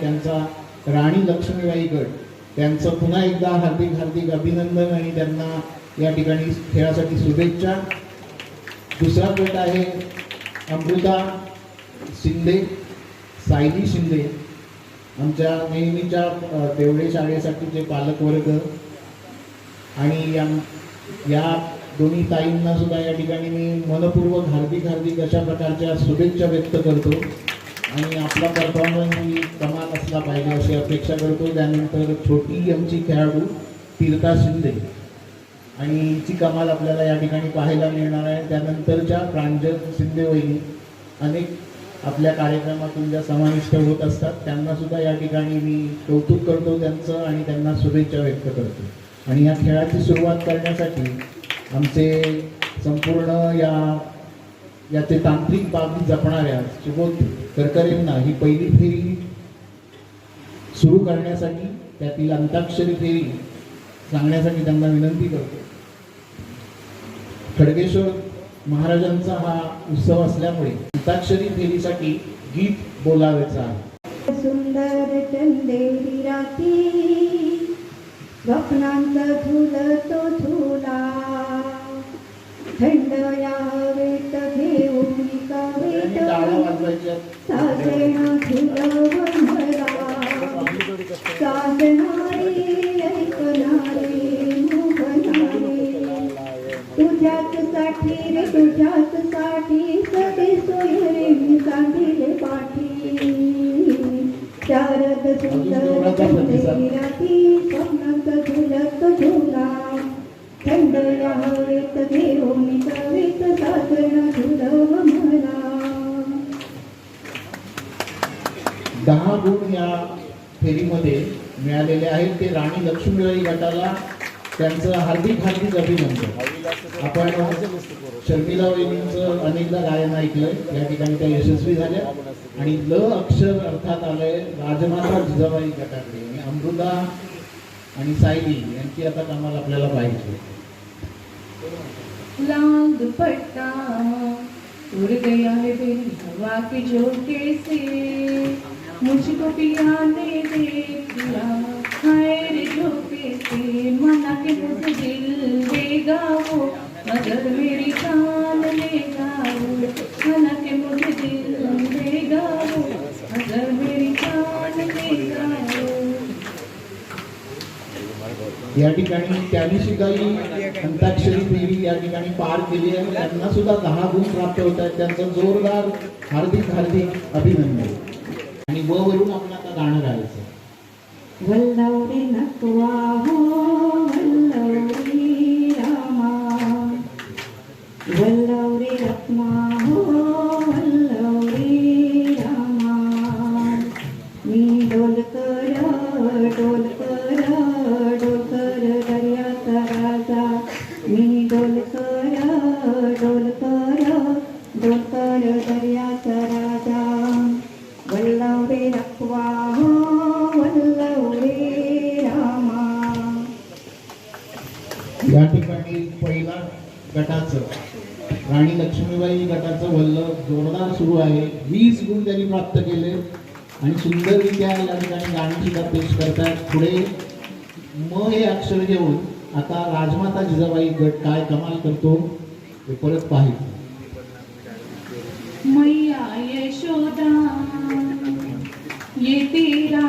त्यांचा राणी लक्ष्मीबाई गट त्यांचं पुन्हा एकदा हार्दिक हार्दिक अभिनंदन आणि त्यांना या ठिकाणी खेळासाठी शुभेच्छा. दुसरा गट आहे अमृता शिंदे सायली शिंदे. आमच्या नेहमीच्या अ, देवळे शाळेसाठीचे पालकवर्ग आणि या या दोन्ही ताईंना सुद्धा या ठिकाणी मी मनपूर्वक हार्दिक हार्दिक अशा प्रकारच्या शुभेच्छा व्यक्त करतो. आणि आपला परफॉर्मन्स ही कमाल असला पाहिजे अशी अपेक्षा करतो. त्यानंतर छोटी आमची खेळाडू तीर्था शिंदे. आणि हिची कमाल आपल्याला या ठिकाणी पाहायला मिळणार आहे त्यानंतरच्या प्रांजल शिंदे वहिनी अनेक आपल्या कार्यक्रमातून ज्या समाविष्ट होत असतात त्यांना सुद्धा या ठिकाणी मी कौतुक करतो त्यांचं आणि त्यांना शुभेच्छा व्यक्त करतो. आणि या खेळाची सुरुवात करण्यासाठी आमचे संपूर्ण या याचे तांत्रिक बाबी जपणाऱ्या सुबोध करकरेंना ही पहिली फेरी सुरू करण्यासाठी त्यातील अंताक्षरी फेरी सांगण्यासाठी त्यांना विनंती करतो. खडगेश्वर महाराजांचा हा उत्सव असल्यामुळे अंताक्षरी फेरीसाठी गीत बोलावेचं आहे. सुंदर चंदेरी राती स्वप्नांचा झुलतो झुला थंड या हवेत घेऊन कवेत वाजवायच्या स्वप्नात झुलत झुला थंड झुलव मला दहा गुण या फेरीमध्ये मिळालेले आहेत. ते राणी लक्ष्मीबाई गटाला त्यांचं हार्दिक हार्दिक अभिनंदन. आपण शर्मिला वहिनींचं अनेकदा गायन ऐकलंय. या ठिकाणी त्या यशस्वी झाल्या. आणि ल अक्षर अर्थात आलंय राजमाता जिजाबाई गटाकडे. आणि अमृता आणि सायली यांची आता कमाल आपल्याला पाहिजे. लाल दुपट्टा उड़ गया है मेरी हवा के झोंके से मुझको पिया ने देख लिया हाय मना के मुझे दिल मगर मेरी मना के मुझे दिल मगर मेरी या ठिकाणी त्यादिवशी काही अंताक्षरी देवी या ठिकाणी पार केली आहे. त्यांना सुद्धा दहा गुण प्राप्त होत आहेत. त्यांचं जोरदार हार्दिक हार्दिक अभिनंदन. आणि व वरून आपण आता गाणं गायचं. Well, out in the ते परत पाहिजे मैया यशोदा ये तेरा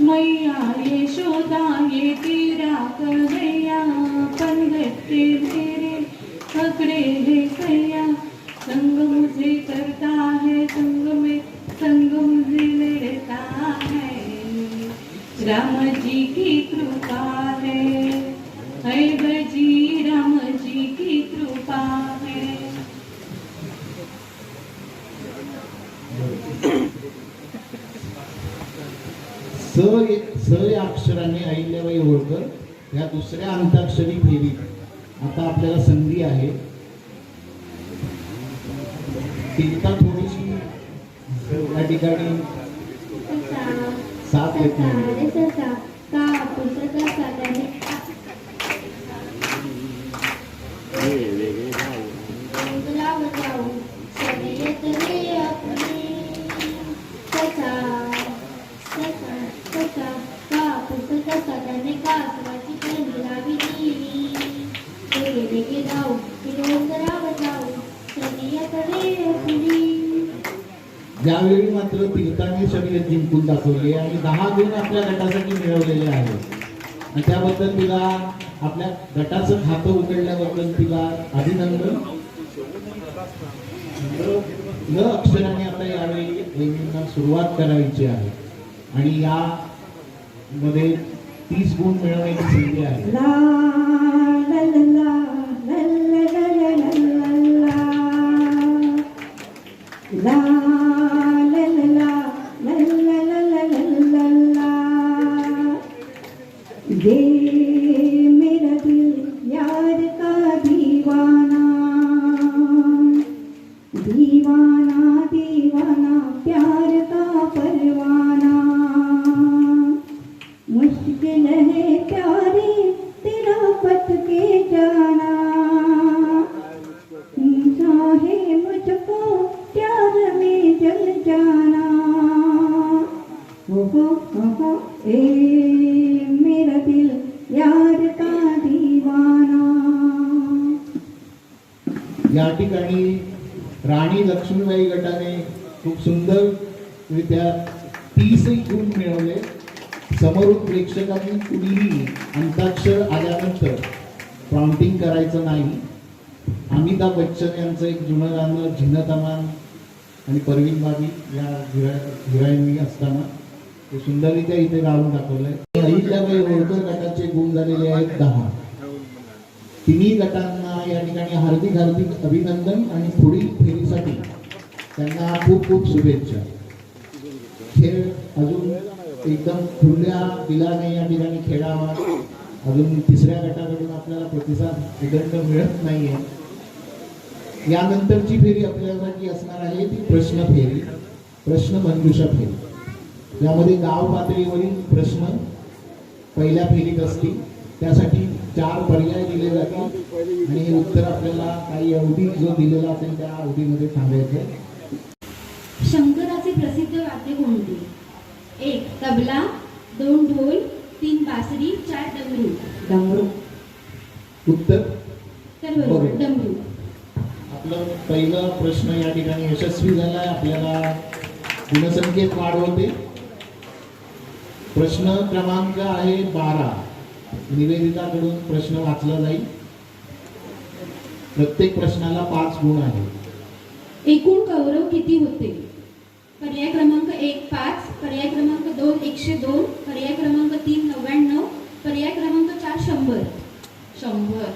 मैया यशोदा ये नैया. पण पनगट्टे मेरे पकड़े ज्यावेळी मात्र तीर्थांनी शरीर जिंकून दाखवले आणि दहा गुण आपल्या गटासाठी मिळवलेले आहे आणि त्याबद्दल तिला आपल्या गटाचं खातं उघडल्याबद्दल तिला अभिनंदन. य अक्षराने आता यावेळी वेगवेगळ्या सुरुवात करायची आहे आणि या मध्ये तीस गुण मिळवण्याची संधी आहे दे मेरा दिल यार का दीवा ते इथे गाळून दाखवलंय अहिल्याबाई होळकर गटाचे गुण झालेले आहेत दहा. तिन्ही गटांना या ठिकाणी हार्दिक हार्दिक अभिनंदन आणि पुढील फेरीसाठी त्यांना खूप खूप शुभेच्छा. खेळ अजून एकदम खुल्या दिलाने या ठिकाणी खेळावा. अजून तिसऱ्या गटाकडून आपल्याला प्रतिसाद उदंड मिळत नाहीये. यानंतरची फेरी आपल्यासाठी असणार आहे ती प्रश्न फेरी. प्रश्न मंजुषा फेरी. यामध्ये गाव पातळीवरील प्रश्न पहिल्या फेरीत असतील. त्यासाठी चार पर्याय दिले जातील. आणि हे उत्तर आपल्याला काही अवधी जो दिलेला असेल त्या अवधीमध्ये सांगायचं आहे. शंकराचे प्रसिद्ध वाद्य कोणते? एक तबला दोन ढोल तीन बासरी चार डमरू. डमरू. उत्तर? तर. डमरू. आपलं पहिला प्रश्न या ठिकाणी यशस्वी झालाय. आपल्याला गुणसंख्येत वाढ होते. प्रश्न क्रमांक आहे बारा. निवेदिताकडून प्रश्न वाचला जाईल. प्रत्येक प्रश्नाला पाच गुण आहेत. एकूण कौरव किती होते? पर्याय क्रमांक एक पाच पर्याय क्रमांक दोन एकशे दोन पर्याय क्रमांक तीन नव्याण्णव पर्याय क्रमांक चार शंभर. शंभर.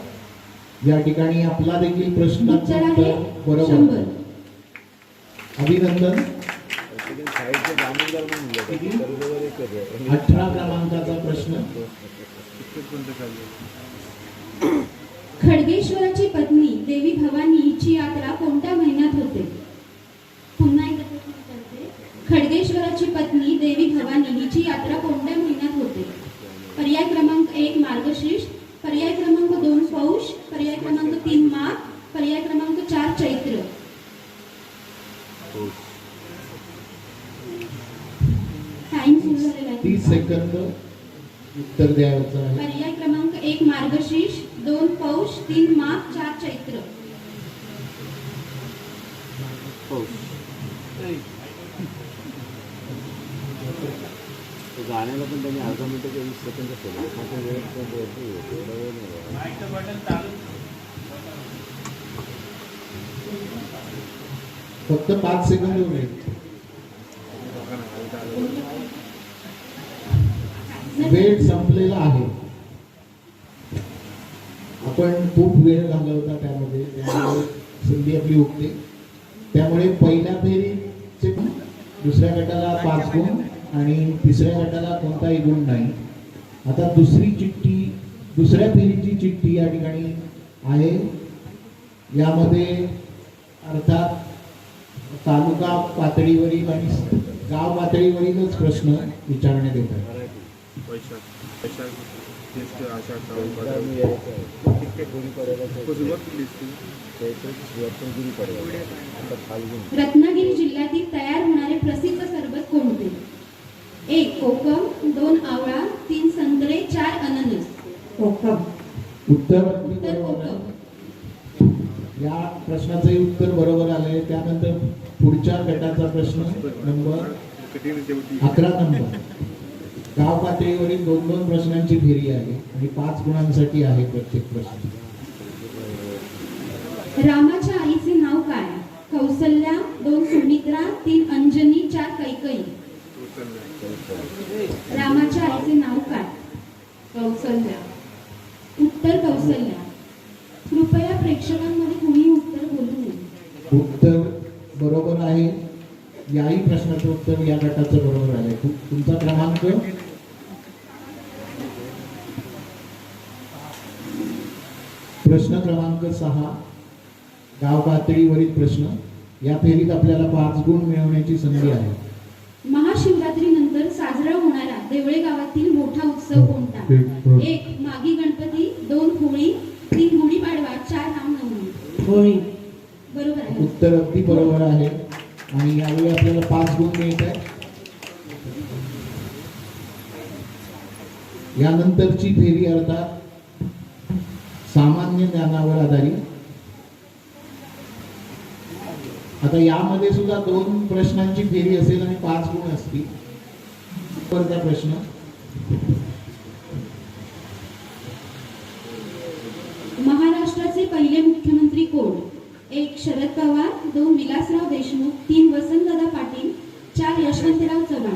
या ठिकाणी आपला देखील प्रश्न उत्तर आहे बरोबर. शंभर. अभिनंदन. अठरा क्रमांकाचा प्रश्न. खडगेश्वराची पत्नी देवी भवानी हिची यात्रा कोणत्या महिन्यात होते? पुन्हा एकदा. खडगेश्वराची पत्नी देवी भवानी हिची यात्रा कोणत्या महिन्यात होते? पर्याय क्रमांक एक मार्गशीर्ष पर्याय क्रमांक दोन पौष पर्याय क्रमांक तीन माघ पर्याय क्रमांक चार चैत्र टाइम सुरू झालेला आहे तीस सेकंद उत्तर द्यायचं आहे. पर्याय क्रमांक एक मार्गशीर्ष दोन पौष तीन माघ चार चैत्र. गाण्याला पण त्यांनी अर्धा मिनिटं ते वीस सेकंद केलं वेळ. एवढा नाही. फक्त पाच सेकंद उरले वेळ संपलेला आहे. आपण खूप वेळ घालवता त्यामध्ये. त्यामुळे संधी आपली उठते. त्यामुळे पहिल्या फेरीचे दुसऱ्या गटाला पाच गुण आणि तिसऱ्या गटाला कोणताही गुण नाही. आता दुसरी चिठ्ठी दुसऱ्या फेरीची चिठ्ठी या ठिकाणी आहे. यामध्ये अर्थात तालुका पातळीवरील आणि गाव पातळीवरीलच प्रश्न विचारण्यात येतात. वैशाख वैशाख ज्येष्ठ आषाढ श्रावण रत्नागिरी जिल्ह्यातील तयार होणारे प्रसिद्ध सरबत कोणते? एक कोकम दोन आवळा तीन संत्रे चार अननस. कोकम. उत्तर उत्तर. कोकम. या प्रश्नाचंही उत्तर बरोबर आलंय. त्यानंतर पुढच्या गटाचा प्रश्न नंबर अकरा नंबर. गाव पातळीवरील दोन दोन प्रश्नांची फेरी आहे आणि पाच गुणांसाठी आहे प्रत्येक प्रश्न. रामाच्या आईचे नाव काय? कौसल्या दोन सुमित्रा तीन अंजनी चार कैकई. रामाच्या आईचे नाव काय? कौसल्या. उत्तर कौसल्या. कृपया प्रेक्षकांमध्ये कुणी उत्तर बोलू नये. उत्तर बरोबर आहे. याही प्रश्नाचं उत्तर या गटाचं बरोबर आहे. तुमचा क्रमांक? प्रश्न क्रमांक सहा गाव पातळीवरील प्रश्न. या फेरीत आपल्याला पाच गुण मिळवण्याची संधी आहे. महाशिवरात्रीनंतर साजरा होणारा देवळे गावातील मोठा उत्सव कोणता? एक मागी गणपती दोन होळी तीन गुढीपाडवा चार रामनवमी होळी. बरोबर आहे उत्तर अगदी बरोबर आहे. आणि यावेळी आपल्याला पाच गुण मिळत आहे यानंतरची फेरी अर्थात सामान्य ज्ञानावर आधारित. आता यामध्ये सुद्धा दोन प्रश्नांची फेरी असेल आणि पाच गुण असतील. वरचा प्रश्न? महाराष्ट्राचे पहिले मुख्यमंत्री कोण? एक शरद पवार दोन विलासराव देशमुख तीन वसंतदादा पाटील चार यशवंतराव चव्हाण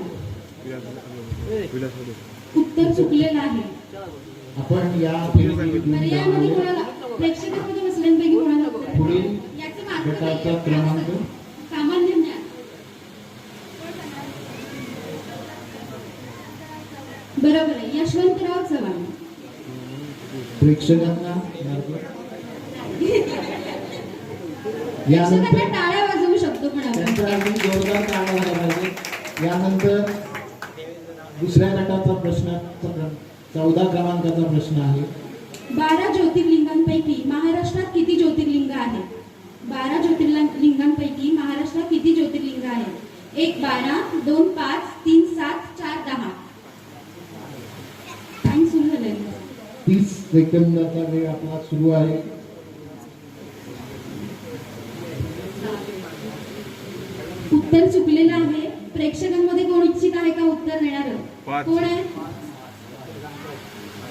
उत्तर चुकलेलं आहे आपण या फेरीतील गुण पर्यायामध्ये जाणून कोणाला प्रेक्षकांमध्ये बसल्यांपैकी कोणाला उत्तर? पुढील याचे मार्क गटाचा नाही. क्रमांक सामान्य ज्ञान बरोबर आहे यशवंतराव चव्हाण यानंतर टाळ्या वाजवू शकतो पण आपण. त्यांचा अगदी जोरदार काढा झाला पाहिजे. यानंतर दुसऱ्या गटाचा प्रश्न चौदा क्रमांकाचा प्रश्न आहे. बारा ज्योतिर्लिंगांपैकी महाराष्ट्रात किती ज्योतिर्लिंग आहेत? बारा ज्योतिर्लिंगांपैकी महाराष्ट्रात किती ज्योतिर्लिंग आहेत? एक बारा दोन पाच तीन सात चार दहा टाइम सुरू झालाय तीस सेकंदाचा वेळ आपला सुरू आहे उत्तर चुकलेलं आहे. प्रेक्षकांमध्ये कोण इच्छित आहे का उत्तर देणार? पाच. कोण आहे?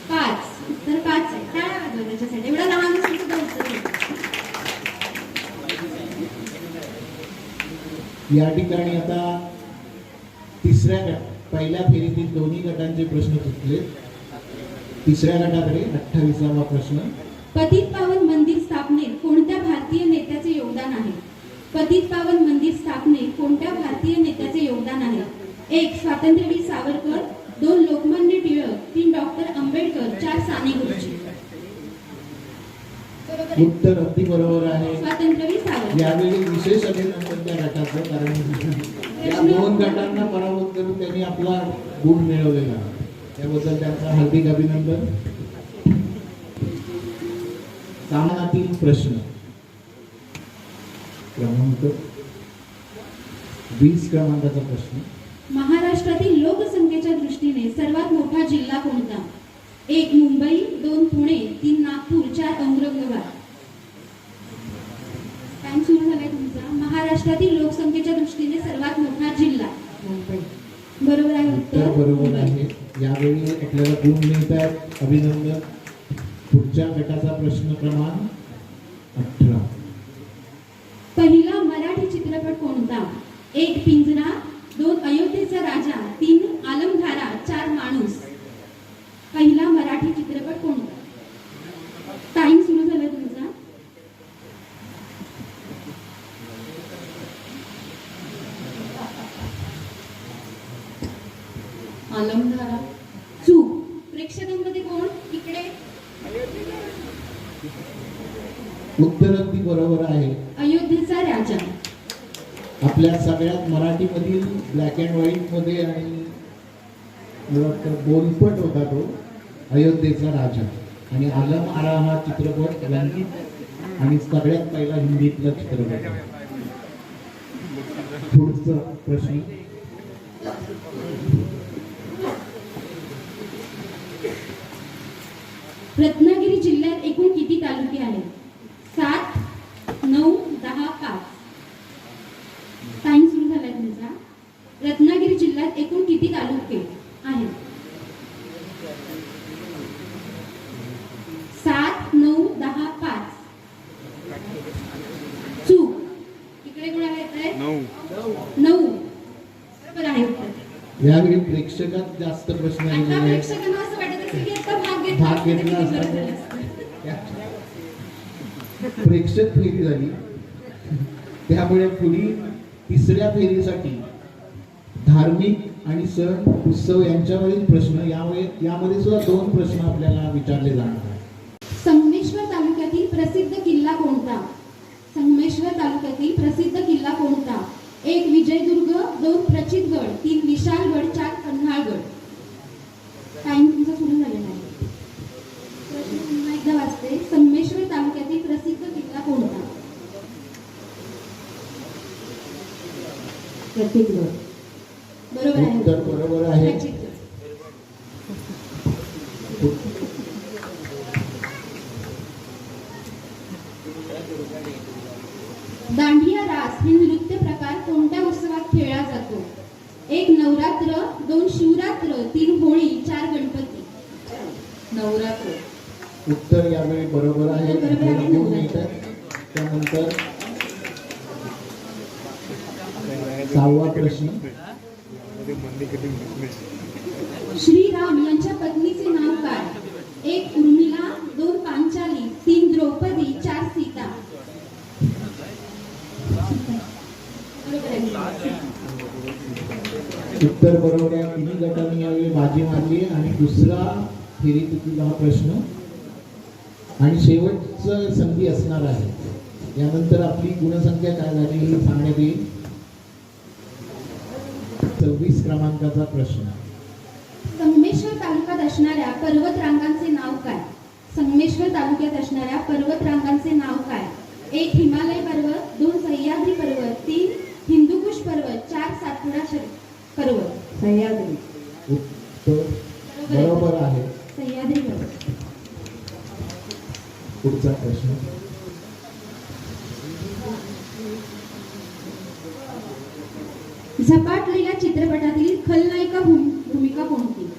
पाच. उत्तर पाच आहे. टाळ्या वाजवा त्याच्यासाठी? एवढा लहान सुद्धा उत्तर. या ठिकाणी आता तिसऱ्या गट पहिल्या फेरीतील दोन्ही गटांचे प्रश्न सुटले तिसऱ्या गटाकडे अठ्ठावीसावा प्रश्न. पतित पावन मंदिर स्थापनेत कोणत्या भारतीय नेत्याचे योगदान आहे? पतित पावन मंदिर स्थापनेत कोणत्या भारतीय नेत्याचे योगदान आहे? एक स्वातंत्र्यवीर सावरकर. दोन लोकमान्य टिळक. तीन डॉक्टर आंबेडकर. चार साने गुरुजी. उत्तर अगदी बरोबर आहे. स्वातंत्र्यवीर सावरकर. यावेळी विशेष अभिनंदन त्या गटाचं कारण या दोन गटांना पराभूत करून त्यांनी आपला गुण मिळवलेला. त्याबद्दल त्यांचं हार्दिक अभिनंदन. सामनातील प्रश्न. क्रमांक वीस क्रमांकाचा प्रश्न. महाराष्ट्रातील लोकसंख्येच्या दृष्टीने सर्वात मोठा जिल्हा कोणता? एक मुंबई दोन पुणे तीन नागपूर चार औरंगाबाद. टाइम सुरू झालाय तुमचा. महाराष्ट्रातील लोकसंख्येच्या दृष्टीने सर्वात मोठा जिल्हा? मुंबई. बरोबर आहे उत्तर बरोबर. आहे. यावेळी आपल्याला गुण मिळत आहेत अभिनंदन. पुढच्या गटाचा प्रश्न क्रमांक अठरा. पहिला मराठी चित्रपट कोणता? एक पिंजरा दोन अयोध्येचा राजा तीन आलमधारा चार माणूस पहिला मराठी चित्रपट कोणता टाइम सुरू झाला तुमचा आलमधारा चूक प्रेक्षकांमध्ये कोण इकडे उत्तर अगदी बरोबर आहे अयोध्येचा राजा आपल्या सगळ्यात मराठीमधील ब्लॅक अँड व्हाईटमध्ये आणि मला वाटतं बोलपट होता तो अयोध्येचा राजा. आणि आलम आरा हा चित्रपट रंगीत आणि सगळ्यात पहिला हिंदीतला चित्रपट. आहे. पुढचा प्रश्न. रत्नागिरी जिल्ह्यात एकूण किती तालुके आहेत सात नऊ दहा पाच टाइम सुरू झालाय तुमचा रत्नागिरी जिल्ह्यात एकूण किती तालुके आहेत सात नऊ दहा पाच चूक इकडे कोण आहे नऊ नऊ बरोबर आहे उत्तर यावेळी प्रेक्षकात जास्त प्रश्न आता आलेले आहेत प्रेक्षकांना असं वाटत असेल की आता भाग घेतला भाग असता तर घेतला किती बरं असता. झालं असतं. प्रेक्षक फेरी झाली त्यामुळे पुढील तिसऱ्या फेरीसाठी धार्मिक आणि सण उत्सव यांच्यावरील प्रश्न यामुळे यामध्ये सुद्धा दोन प्रश्न आपल्याला विचारले जाणार आहेत संगमेश्वर तालुक्यातील प्रसिद्ध किल्ला कोणता संगमेश्वर तालुक्यातील प्रसिद्ध किल्ला कोणता एक विजयदुर्ग दोन प्रचितगड तीन विशालगड चार पन्हाळगड. टाइम तुमचा सुरू झालेला आहे. प्रश्न पुन्हा एकदा वाचते. संगमेश्वर तालुक्यातील प्रसिद्ध किल्ला कोणता? प्रत्येक बरोबर आहे उत्तर बरोबर आहे प्रचितगड दांडिया रास हे नृत्य प्रकार कोणत्या उत्सवात खेळला जातो एक नवरात्र दोन शिवरात्र तीन होळी चार गणपती नवरात्र उत्तर यावेळी बरोबर आहे बरोबर आहे, घेऊन येतात त्यानंतर सहावा प्रश्नमध्ये मंदी श्रीराम यांच्या पत्नीचे नाव काय? एक उर्मिला दोन पांचाली तीन द्रौपदी चार सीता. उत्तर बरोबर आहे तिन्ही गटांनी यावेळी बाजी मारली आणि दुसरा फेरीतील हा प्रश्न. आणि शेवट शेवटचं संधी असणार आहे यानंतर आपली गुणसंख्या काय झाली हे सांगण्यात येईल? सव्वीस क्रमांकाचा प्रश्न. संगमेश्वर तालुक्यात असणाऱ्या पर्वत रांगांचे नाव काय? संगमेश्वर तालुक्यात असणाऱ्या पर्वत रांगांचे नाव काय? एक हिमालय पर्वत दोन सह्याद्री पर्वत तीन हिंदुकुश पर्वत चार सातपुडा शर- पर्वत. सह्याद्री. उत्तर बरोबर आहे. बरोबर आहे. सह्याद्री पर्वत. पुढचा प्रश्न. झपाटलेल्या चित्रपटातील खलनायिका भूम- भूमिका कोणती?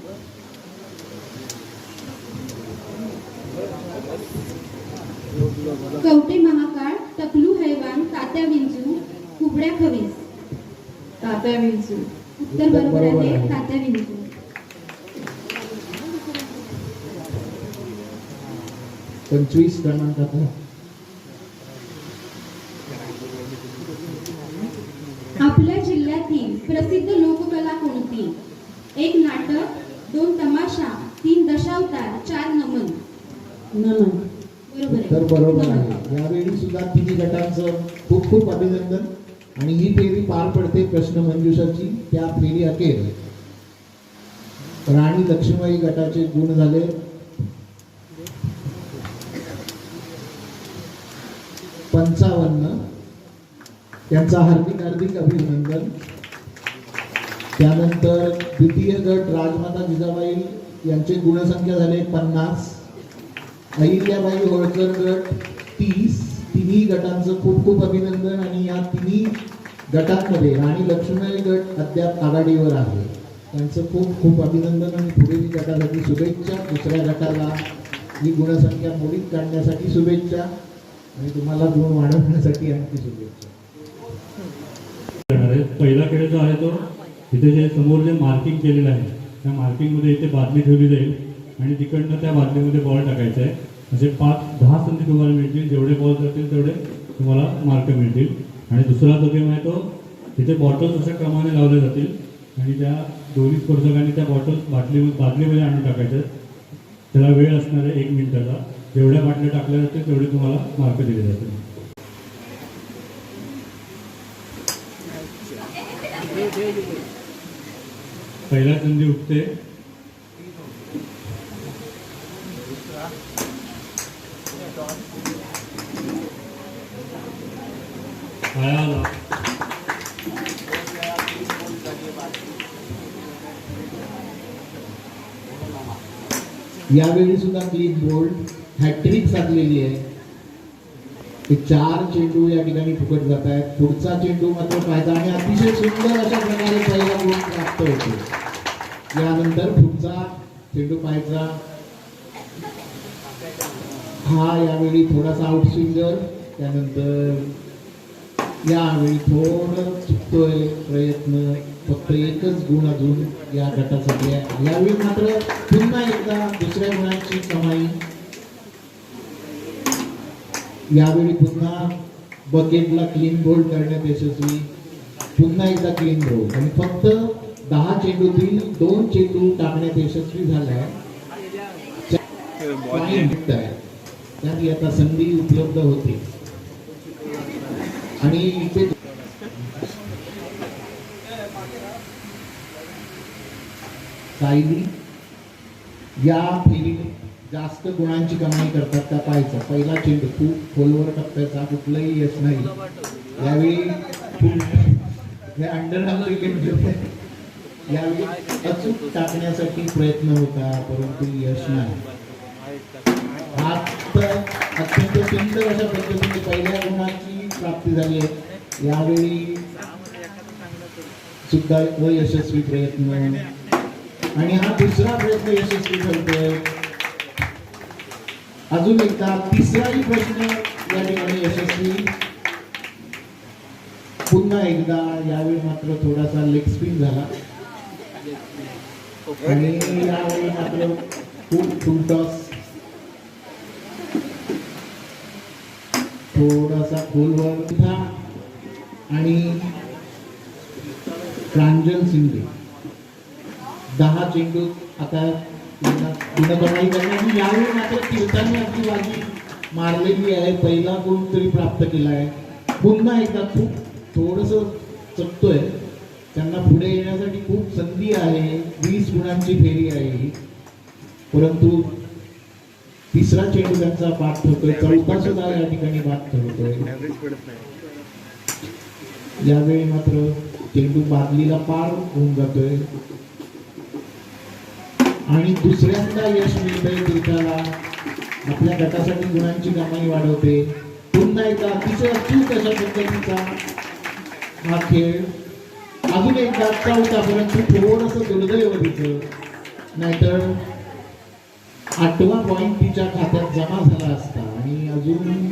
कवटे महाकाळ टकलू हैवान तात्या विंचू कुबड्या खवीस. तात्या विंचू. उत्तर बरोबर आहे आहे. तात्या विंचू. पंचवीस क्रमांकाचा आपल्या जिल्ह्यातील प्रसिद्ध लोककला कोणती एक नाटक दोन तमाशा तीन दशावतार चार नमन नमन आहे बरोबर. आहे यावेळी सुद्धा तिन्ही गटांचं खूप खूप अभिनंदन आणि ही फेरी पार पडते प्रश्न मंजुषाची त्या फेरी अखेर राणी लक्ष्मीबाई गटाचे गुण झाले पंचावन्न. त्यांचा हार्दिक हार्दिक अभिनंदन. त्यानंतर द्वितीय गट राजमाता जिजाबाई यांचे गुणसंख्या झाले पन्नास. अहिल्याबाई होळकर गट तीस. तिन्ही गटांचं खूप खूप अभिनंदन आणि या तिन्ही गटांमध्ये राणी लक्ष्मीबाई गट अद्याप आघाडीवर आहे. त्यांचं खूप खूप अभिनंदन आणि पुढील गटासाठी शुभेच्छा. दुसऱ्या गटाला ही गुणसंख्या मोडीत काढण्यासाठी शुभेच्छा. आणि तुम्हाला गुण वाढवण्यासाठी आणखी शुभेच्छा. पहिला खेळ जो आहे तो इथे जे समोर जे मार्किंग केलेलं आहे त्या मार्किंगमध्ये इथे बादली ठेवली जाईल आणि तिकडनं त्या बादलीमध्ये बॉल टाकायचा आहे. असे पाच दहा संधी तुम्हाला मिळतील. जेवढे बॉल जातील तेवढे तुम्हाला मार्क मिळतील. आणि दुसरा जो गेम आहे तो तिथे बॉटल्स अशा क्रमाने लावल्या जातील. आणि त्या दोन्ही स्पर्धकांनी त्या बॉटल्स बाटली बादलीमध्ये आणून टाकायच्या त्याला वेळ असणार आहे एक मिनिटाचा. जेवढ्या बाटल्या टाकल्या जातील तेवढे तुम्हाला मार्क दिले जातील. पहिला संधी उठते. यावेळी सुद्धा क्लीन बोल्ड हॅट्रिक साधलेली आहे. ते चार चेंडू या ठिकाणी फुकट जात आहेत. पुढचा चेंडू मात्र पाहिजे आणि अतिशय सुंदर अशा प्रकारे पहिला गुण प्राप्त होतो. यानंतर पुढचा चेंडू पाहायचा. हा यावेळी थोडासा आउट स्विंगर त्यानंतर यावेळी थोडं चुकतोय प्रयत्न फक्त एकच गुण अजून या गटासाठी आहे. यावेळी मात्र पुन्हा एकदा दुसऱ्या गुणांची कमाई यावेळी पुन्हा बकेटला क्लीन बोल्ड करण्यात यशस्वी पुन्हा एकदा क्लीन बोल्ड आणि फक्त दहा चेंडूतील दोन चेंडू टाकण्यात यशस्वी झालाय. त्यात आता संधी उपलब्ध होते. आणि इथे सायली या फेरीत जास्त गुणांची कमाई करतात का पाहायचं. पहिला चेंडू खूप खोलवर टप्प्याचा कुठलंही यश नाही. यावेळी खूप क्रिकेट यावेळी अचूक टाकण्यासाठी प्रयत्न होता परंतु यश नाही. हा तर अत्यंत सुंदर अशा पद्धतीने पहिल्या गुणाची प्राप्ती झाली आहे. यावेळी सुद्धा अयशस्वी प्रयत्न. आणि हा दुसरा प्रयत्न यशस्वी ठरतोय. अजून एकदा तिसराही प्रश्न या ठिकाणी यशस्वी. पुन्हा एकदा यावेळी मात्र थोडासा लेग स्पिन झाला. आणि यावेळी मात्र खूप फुल टॉस थोडासा खोलवर सुद्धा आणि प्रांजल शिंदे. दहा चेंडू आता यांना करण्याची यावेळी मात्र कीर्तनने आपली बाजी मारलेली आहे पहिला गुण तरी प्राप्त केला आहे पुन्हा एकदा खूप थोडस चकतोय त्यांना पुढे येण्यासाठी खूप संधी आहे वीस गुणांची फेरी आहे परंतु तिसरा चेंडू त्यांचा बाद ठरतोय चौथा सुद्धा या ठिकाणी बाद ठरतोय यावेळी मात्र चेंडू बादलीला पार होऊन जातोय आणि दुसऱ्यांदा यश मिळतंय तीर्थाला आपल्या गटासाठी गुणांची कमाई वाढवते. पुन्हा एकदा अतिशय अचूक अशा पद्धतीचा हा खेळ. अजून एकदा चौथा परंतु थोडस दुर्दैव तिचं नाहीतर आठवा पॉईंट तिच्या खात्यात जमा झाला असता. आणि अजून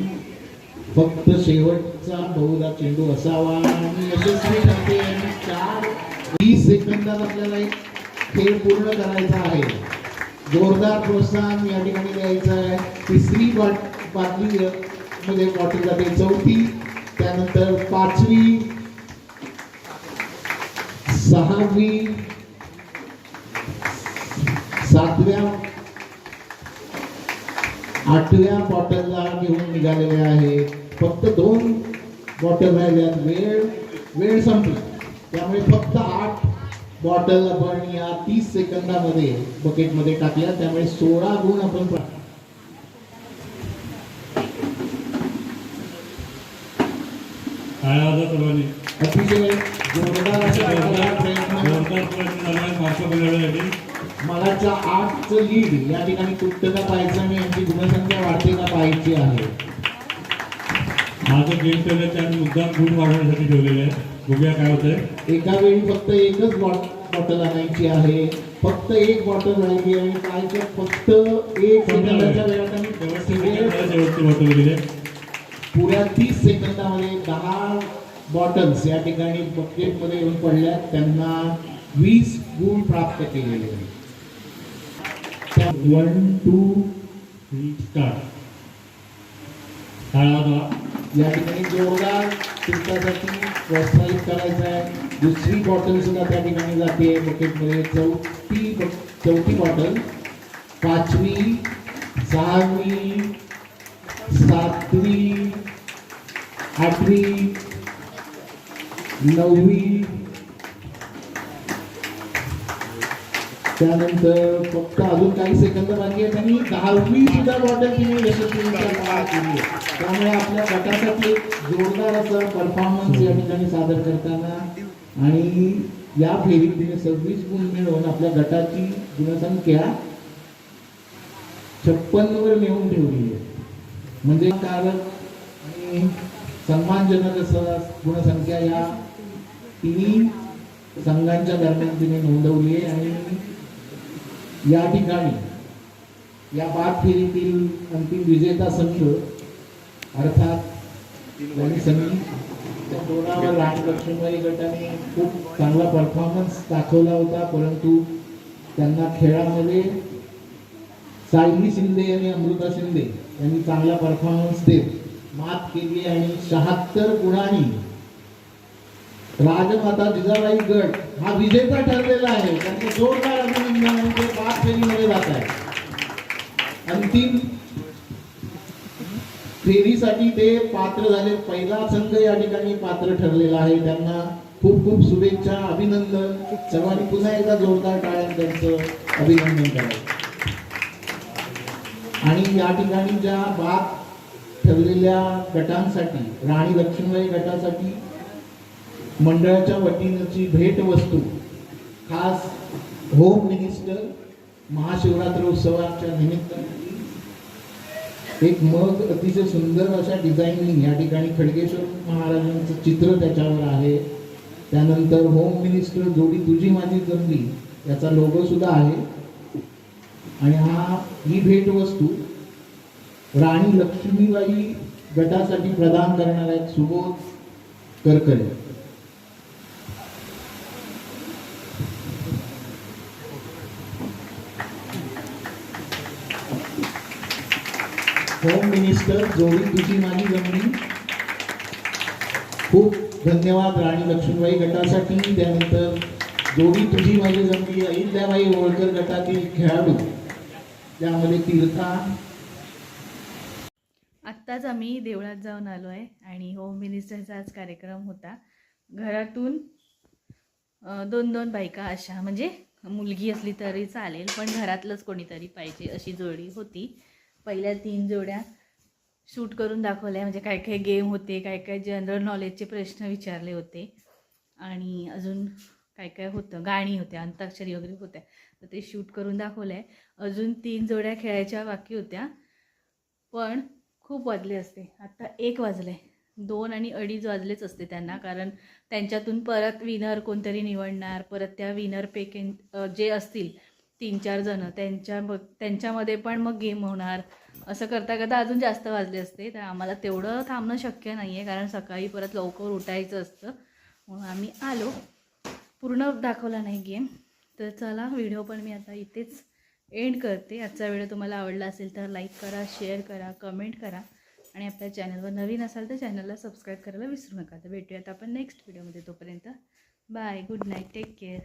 फक्त शेवटचा बहुधा चेंडू असावा. आणि यशस्वी ठरते आणि चार वीस सेकंदात आपल्याला एक ते पूर्ण करायचं आहे. जोरदार प्रोत्साहन या ठिकाणी द्यायचं आहे. तिसरी बाट बाटली मध्ये बॉटल जाते चौथी त्यानंतर पाचवी सहावी सातव्या आठव्या बॉटलला घेऊन निघालेले आहे. फक्त दोन बॉटल राहिल्यात. वेळ वेळ संपली. त्यामुळे फक्त आठ बॉटल आपण या तीस सेकंदामध्ये बकेटमध्ये टाकल्या. त्यामुळे सोळा गुण आपण अतिशय मलाच्या आठचं लीड या ठिकाणी तुटतं का पाहायचं आणि यांची गुणसंख्या वाढते का पाहायची आहे. माझं गेम ठेवलं त्यात मुद्दाम गुण वाढवण्यासाठी ठेवलेलं आहे बघूया काय होतंय. एका वेळी फक्त एकच बॉट- बॉटल आणायची आहे. फक्त एक बॉटल राहिली आणि काय तर फक्त एक सेकंदाच्या वेळात पुऱ्या तीस सेकंदामध्ये दहा बॉटल्स या ठिकाणी बकेटमध्ये येऊन पडल्या. त्यांना वीस गुण प्राप्त केलेले वन टू काय आवाज या ठिकाणी जोरदार तुमच्यासाठी प्रोत्साहित करायचं आहे. दुसरी बॉटल सुद्धा त्या ठिकाणी जाते. बकेटमध्ये चौथी चौथी बॉटल पाचवी सहावी सातवी आठवी नववी त्यानंतर फक्त अजून काही सेकंद बाकी आहेत आणि दहावी सुद्धा बॉटल तिने यशस्वीरित्या पार केली त्यामुळे आपल्या गटासाठी एक जोरदार असा परफॉर्मन्स या ठिकाणी सादर करताना आणि या फेरीत तिने सव्वीस गुण मिळवून आपल्या गटाची गुणसंख्या छप्पन वर नेऊन ठेवली आहे. म्हणजे कारक आणि सन्मानजनक असं गुणसंख्या या तिन्ही संघांच्या दरम्यान तिने नोंदवली आहे आणि या ठिकाणी या बाद फेरीतील अंतिम विजेता संघ अर्थात वणी दोनावर राणी लक्ष्मीबाई गटाने खूप चांगला परफॉर्मन्स दाखवला होता परंतु त्यांना खेळामध्ये सायली शिंदे आणि अमृता शिंदे यांनी चांगला परफॉर्मन्स देत मात केली आणि शहात्तर गुणांनी राजमाता जिजाबाई गट हा विजेता ठरलेला आहे. त्यांचे जोरदार अभिनंदन पाच फेरीमध्ये जात आहे. अंतिम फेरीसाठी ते पात्र झाले. पहिला संघ या ठिकाणी पात्र ठरलेला आहे. त्यांना खूप खूप शुभेच्छा अभिनंदन. सर्वांनी पुन्हा एकदा जोरदार टाळ्या त्यांचं अभिनंदन करायचं आणि या ठिकाणी ज्या बाद ठरलेल्या गटांसाठी राणी लक्ष्मीबाई गटासाठी मंडळाच्या वतीनची भेट वस्तू खास होम मिनिस्टर महाशिवरात्र उत्सवाच्या निमित्ताने एक मग अतिशय सुंदर अशा डिझाईनिंग या ठिकाणी खडगेश्वर महाराजांचं चित्र त्याच्यावर आहे. त्यानंतर होम मिनिस्टर जोडी तुझी माझी जमली याचा लोगो सुद्धा आहे. आणि हा ही भेटवस्तू राणी लक्ष्मीबाई गटासाठी प्रदान करणार आहेत सुबोध करकरे. होम मिनिस्टर जोडी तुझी माझी जमणी खूप धन्यवाद राणी लक्ष्मीबाई गटासाठी. त्यानंतर जोडी तुझी माझी जमणी अहिल्याबाई होळकर गटातील खेळाडू. त्यामध्ये तीर्था. आत्ताच आम्ही देवळात जाऊन आलो आहे आणि होम मिनिस्टरचा आज कार्यक्रम होता. घरातून दोन दोन बायका अशा म्हणजे मुलगी असली तरी चालेल पण घरातलंच कोणीतरी पाहिजे अशी जोडी होती. पहिल्या तीन जोड्या शूट करून दाखवल्या. म्हणजे काय काय गेम होते काय काय जनरल नॉलेजचे प्रश्न विचारले होते. आणि अजून काय काय होतं गाणी होत्या अंताक्षरी वगैरे होत्या. तर ते शूट करून दाखवलं आहे अजून तीन जोड्या खेळायच्या बाकी होत्या. पण खूप वाजले असते. आत्ता एक वाजले दोन आणि अडीच वाजलेच असते त्यांना. कारण त्यांच्यातून परत विनर कोणतरी निवडणार परत त्या विनर पेकेन जे असतील तीन चार जणं. त्यांच्या मग त्यांच्यामध्ये पण मग गेम होणार. असं करता करता अजून जास्त वाजले असते. तर आम्हाला तेवढं थांबणं शक्य नाही आहे कारण सकाळी परत लवकर उठायचं असतं. म्हणून आम्ही आलो. पूर्ण दाखवला नाही गेम. तर चला व्हिडिओ पण मी आता इथेच एंड करते. आजचा व्हिडिओ तुम्हाला आवडला असेल तर लाईक करा शेअर करा कमेंट करा. आणि आपल्या चॅनलवर नवीन असाल तर चॅनलला सबस्क्राईब करायला विसरू नका. तर भेटूयात आपण नेक्स्ट व्हिडिओमध्ये तोपर्यंत. Bye. Good night. Take care.